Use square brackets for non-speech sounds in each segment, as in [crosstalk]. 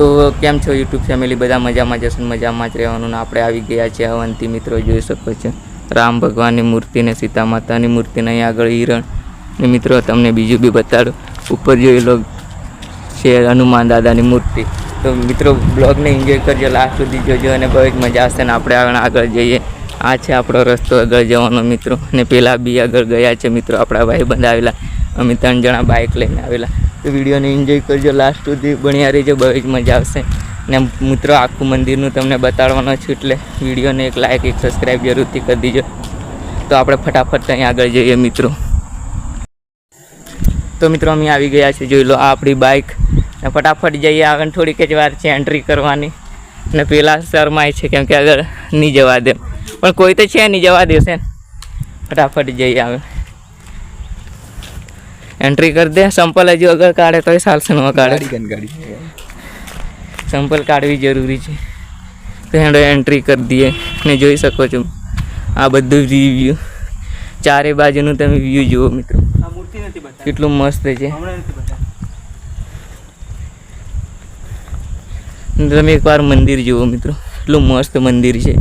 તો કેમ છો યુટ્યુબ ફેમિલી? બધા મજામાં જશે મજામાં જ રહેવાનું આપણે આવી ગયા છે અવંતી મિત્રો, જોઈ શકો છો. રામ ભગવાનની મૂર્તિ ને સીતા માતાની મૂર્તિને અહીં આગળ હિરણ. ને મિત્રો, તમને બીજું બી બતાડું. ઉપર જોઈ લો છે હનુમાન દાદાની મૂર્તિ. તો મિત્રો બ્લોગને એન્જોય કરજો લાસ્ટ સુધી જોજો અને બહુ જ મજા આવશે ને આપણે આગળ આગળ જઈએ. આ છે આપણો રસ્તો આગળ જવાનો મિત્રો. અને પહેલાં બી આગળ ગયા છે મિત્રો આપણા ભાઈ બંધ આવેલા. અમે ત્રણ જણા બાઇક લઈને આવેલા. તો વિડીયોને એન્જોય કરજો. લાસ્ટ સુધી બન્યા રહીજો. બહુ જ મજા આવશે. ને મિત્રો, આખું મંદિરનું તમને બતાડવાનો છું એટલે વિડીયોને એક લાઇક એક સબસ્ક્રાઈબ જરૂરથી કરી દીજો. તો આપણે ફટાફટ અહીં આગળ જઈએ મિત્રો. તો મિત્રો, અમે આવી ગયા છે જોઈ લો આ આપણી બાઇક ને ફટાફટ જઈએ. આગળ થોડીક જ વાર છે એન્ટ્રી કરવાની. ને પેલા શરમાય છે કેમ કે આગળ નહીં જવા દે. પણ કોઈ તો છે નહીં જવા દેશે. ફટાફટ જઈએ આગળ. એન્ટ્રી કરી દે સંપલ હજુ અગર કાઢે તોય ચાલશે ન કાઢે સંપલ કાઢવી જરૂરી છે. તો એને એન્ટ્રી કરી દઈએ ને જોઈ શકો છો. આ બધું રિવ્યૂ ચારે બાજુનું તમે વ્યૂ જુઓ મિત્રો. આ મૂર્તિ નથી બતાવી. કેટલું મસ્ત છે. તમે એકવાર મંદિર જુઓ મિત્રો. એટલું મસ્ત મંદિર છે.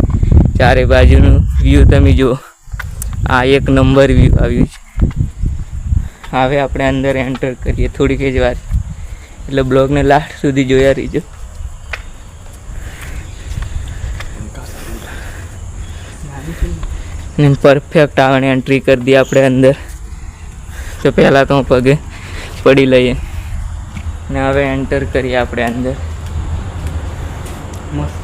ચારે બાજુનું વ્યૂ તમે જુઓ. આ એક નંબર વ્યૂ આવ્યું છે. હવે આપણે અંદર એન્ટર કરીએ થોડીક જ વાર. એટલે બ્લોગને લાસ્ટ સુધી જોયા રહીજો. ને પરફેક્ટ આવણે એન્ટ્રી કરી દઈએ આપણે અંદર. તો પહેલાં તો હું પગે પડી લઈએ. ને હવે એન્ટર કરીએ આપણે અંદર. મસ્ત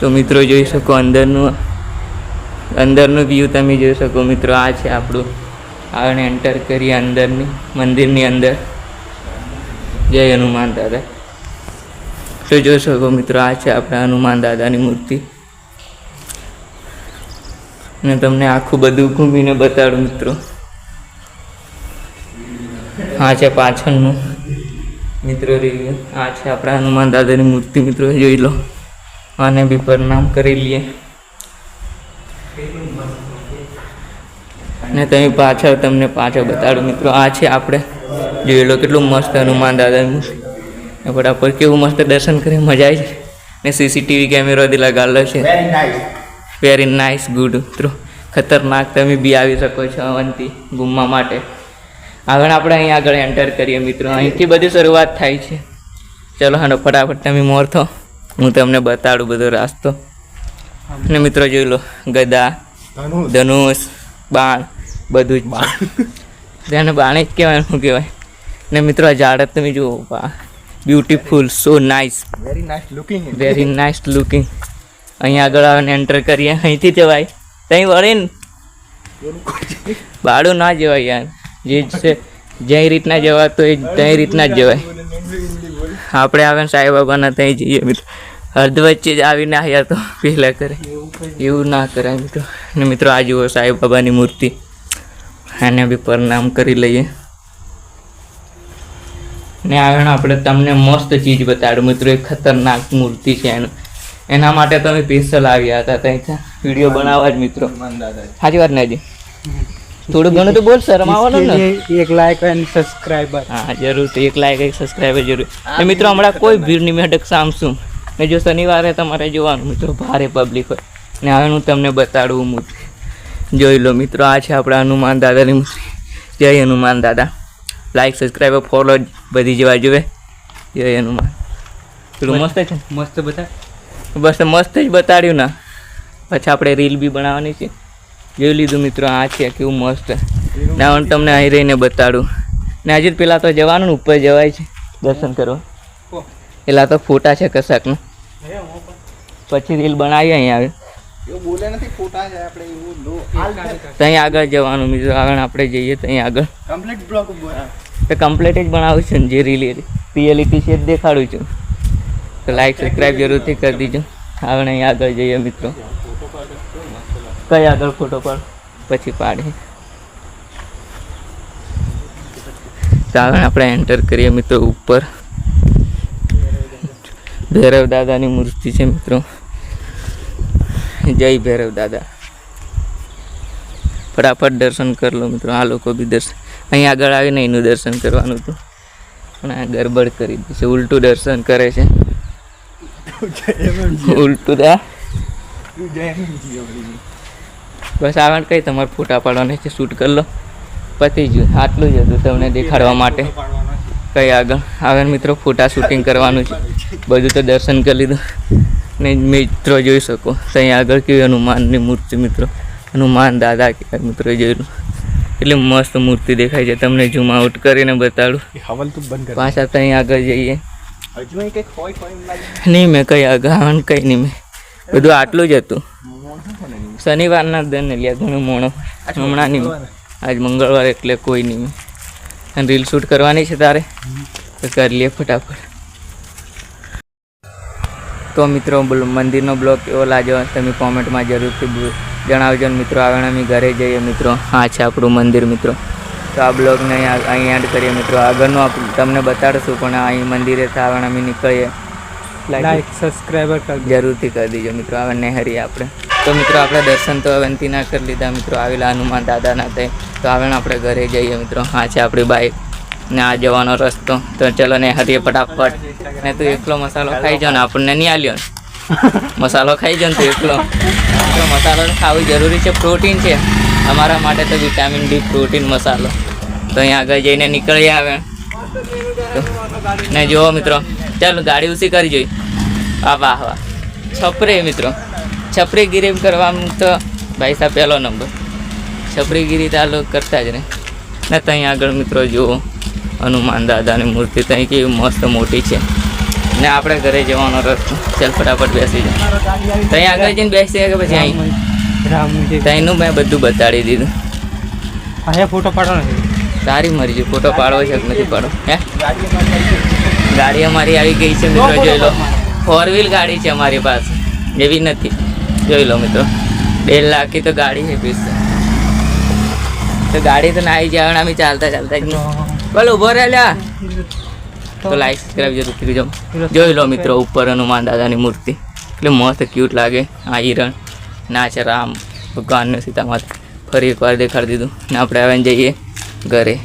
તો મિત્રો જોઈ શકો અંદરનું અંદરનું વ્યૂ તમે જોઈ શકો મિત્રો. આ છે આપણું આગળ એન્ટર કરીએ અંદરની, મંદિરની અંદર. જય હનુમાન દાદા. તો જોઈ શકો મિત્રો આ છે આપણા હનુમાન દાદાની મૂર્તિ. અને તમને આખું બધું ઘૂમીને બતાડું મિત્રો. આ છે પાછળનું. મિત્રો રિવ્યુ આ છે આપણા હનુમાન દાદાની મૂર્તિ મિત્રો, જોઈ લો. આને બી પ્રણામ કરી લઈએ. ને તમે પાછળ તમને પાછળ બતાડું મિત્રો આ છે આપણે. જોઈ લો કેટલું મસ્ત હનુમાન દાદાનું ને ફટાફટ કેવું મસ્ત દર્શન કરી મજા આવી છે ને સીસીટીવી કેમેરાથી લગાવેલો છે. વેરી નાઇસ ગુડ મિત્રો. ખતરનાક તમે બી આવી શકો છો અવંતી ઘૂમવા માટે. આગળ આપણે અહીં આગળ એન્ટર કરીએ મિત્રો. અહીંથી બધી શરૂઆત થાય છે. ચલો હાલો ફટાફટ તમે મોર થો. હું તમને બતાડું બધો રાસ્તો. અને મિત્રો જોઈ લો ગદા ધનુષ બાણ. બધું જ બાણ તેને બાણે જ કહેવાય શું કહેવાય. ને મિત્રો આ ઝાડ જ તમે જુઓ બા. Beautiful so nice very nice looking very nice looking અહીં આગળ આવીને એન્ટર કરીએ. અહીંથી જવાય. ત્યાં વળીને બાળું ના જવાય યાર. જે છે જે રીતના જવા તો એ તે રીતના જ જવાય. આપણે આવે ને સાંઈબાબાના ત્યાં જઈએ મિત્રો. અર્ધ વચ્ચે જ આવીને આવ્યા તો પહેલાં કરે. એવું ના કરાય મિત્રો. ને મિત્રો આ જુઓ સાંઈબાબાની મૂર્તિ. આને બી પ્રણામ કરી લઈએ. ને આગળ આપણે તમને મસ્ત ચીજ બતાડું મિત્રો એક ખતરનાક મૂર્તિ છે એનું. એના માટે તમે સ્પેશિયલ આવ્યા હતા ત્યાં વીડિયો બનાવવા જ મિત્રો. સાચી વાત ને હજી? થોડું ઘણું તો બોલ શરમ આવવાનું ને એક લાઈક એન્ડ સબસ્ક્રાઇબર હા જરૂર એક લાઈક એક સબસ્ક્રાઈબર જરૂર. ને મિત્રો હમણાં કોઈ ભીડ નહીં મેડક સામસું. ને જો શનિવારે તમારે જોવાનું મિત્રો ભારે પબ્લિક હોય. ને હવે હું તમને બતાડું મૂર્તિ. જોઈ લો મિત્રો આ છે આપણા હનુમાન દાદાની જય હનુમાન દાદા. લાઈક સબસ્ક્રાઈબર ફોલો બધી જવા જોવે જય હનુમાન. પેલું મસ્ત છે? મસ્ત બતા બસ મસ્ત જ બતાડ્યું ના. પછી આપણે રીલ બી બનાવવાની છે. જોઈ લીધું મિત્રો આ છે કેવું મસ્ત. ના હું તમને અહીં રહીને બતાડું. ને હજી પેલા તો જવાનું ઉપર જવાય છે. દર્શન કરવા. પેલા તો ફોટા છે કશાકનું. પછી રીલ બનાવી અહીં આવે. એવું બોલે નથી ફોટા છે આપણે એવું લો. ત્યાં આગળ જવાનું મિત્રો. આગળ આપણે જઈએ ત્યાં આગળ. કમ્પ્લીટ બ્લોક તો કમ્પ્લીટ જ બનાવું છું ને જે રીલ રિયાલિટી છે જ દેખાડું છું. તો લાઈક સબસ્ક્રાઈબ જરૂરથી કરી દીજો. આગળ અહીં આગળ જઈએ મિત્રો. કઈ આગળ ફોટો પાડ પછી પાડીએ. તો આગળ આપણે એન્ટર કરીએ મિત્રો ઉપર. ભૈરવ દાદાની મૂર્તિ છે મિત્રો. [laughs] જય ભૈરવ દાદા. ફટાફટ દર્શન કરી લો મિત્રો, આ લોકો બી દર્શન. અહીં આગળ આવીને એનું દર્શન કરવાનું હતું. પણ આ ગરબડ કરી દે છે, ઉલટું દર્શન કરે છે. ઉલટું દા. બસ આવે કઈ તમારે ફોટા પાડવાના છે શૂટ કરી લો. પતી ગયું, આટલું જ હતું તમને દેખાડવા માટે. કઈ આગળ. આવે મિત્રો, ફોટા શૂટિંગ કરવાનું છે. બધું તો દર્શન કરી લીધું. ને મિત્રો જોઈ શકો. ત્યાં આગળ કેવી હનુમાનની મૂર્તિ મિત્રો? હનુમાન દાદા કહેવાય મિત્રો જોયેલું. એટલી મસ્ત મૂર્તિ દેખાય છે. તમને ઝૂમ આઉટ કરીને બતાડું. હવલ તો બંધ કર પાછા ત્યાં આગળ જઈએ. હજુ અહીં કંઈક હોય હોય એમ લાગે. નહીં મેં કઈ અગાવન કંઈ નહીં. મેં બધું આટલું જ હતું. શનિવારના દન લ્યા ઘણું મોણો. હમણાં નહીં. આજ મંગળવાર એટલે કોઈ નહીં. મેં અને રીલ શૂટ કરવાની છે તારે? તો કરી લઈએ ફટાફટ. તો મિત્રો મંદિરનો બ્લોગ કેવો લાગ્યો તમે કોમેન્ટમાં જરૂરથી જણાવજો મિત્રો. આવે અમે ઘરે જઈએ મિત્રો. હા છે આપણું મંદિર મિત્રો. તો આ બ્લોગને અહીં એડ કરીએ મિત્રો. આગળનું તમને બતાડશું પણ અહીં મંદિરે થાવણ અમે નીકળીએ. લાઈક સબસ્ક્રાઈબર કર જરૂરથી કરી દીજો મિત્રો. હવે નેહરીએ આપણે. તો મિત્રો આપણે દર્શન તો અવંતીના ના કરી લીધા મિત્રો. આવેલા હનુમાન દાદાના તે. તો હવે આપણે ઘરે જઈએ મિત્રો. હા છે આપણી બાઈક. ને આ જવાનો રસ્તો. તો ચલો ને હરીએ ફટાફટ. ને તું એકલો મસાલો ખાઈ જાવ ને આપણને નહીં આલ્યો મસાલો ખાઈ જાવ તું એકલો. તો મસાલો ખાવું જરૂરી છે, પ્રોટીન છે. અમારા માટે તો વિટામિન ડી, પ્રોટીન, મસાલો. તો અહીંયા આગળ જઈને નીકળી આવે ને જુઓ મિત્રો, ચાલો ગાડી ઉસી કરી જોઈ. આ વાહ વાહ. છપરે મિત્રો. છપરીગીરી કરવામાં તો ભાઈ સાહેબ પહેલો નંબર. છપરીગીરી તો આ લોકો કરતા જ ને ત્યાં આગળ મિત્રો જુઓ. હનુમાન દાદાની મૂર્તિ ત્યાં કેવી મસ્ત મોટી છે. ને આપણે ઘરે જવાનો રસ્તો. ચાલ ફટાફટ બેસી જાય ત્યાં આગળ જઈને બેસી કે પછી અહીં? ત્યાંનું મેં બધું બતાડી દીધું. અહીંયા ફોટો પાડવાનો છે તારી મરજી ફોટો પાડવો છે નથી પાડો? હે? ગાડી અમારી આવી ગઈ છે મિત્રો જોઈ લો. ફોર વ્હીલ ગાડી છે અમારી પાસે. એવી નથી. જોઈ લો મિત્રો. બે લાખી તો ગાડી છે પીસ. તો ગાડી તો ના આવી જાય અમે ચાલતા ચાલતા જ બોલો ઊભો રહે તો લાઈક સબસ્ક્રાઇબ જરૂર કરી જાઓ જોઈ લો મિત્રો, ઉપર હનુમાન દાદાની મૂર્તિ. એટલે મસ્ત ક્યુટ લાગે. આ હિરણ. ના, છે રામ. ભગવાન ને સીતા માતા ફરી એકવાર દેખાડી દીધું. ને આપણે હવે જઈએ ઘરે.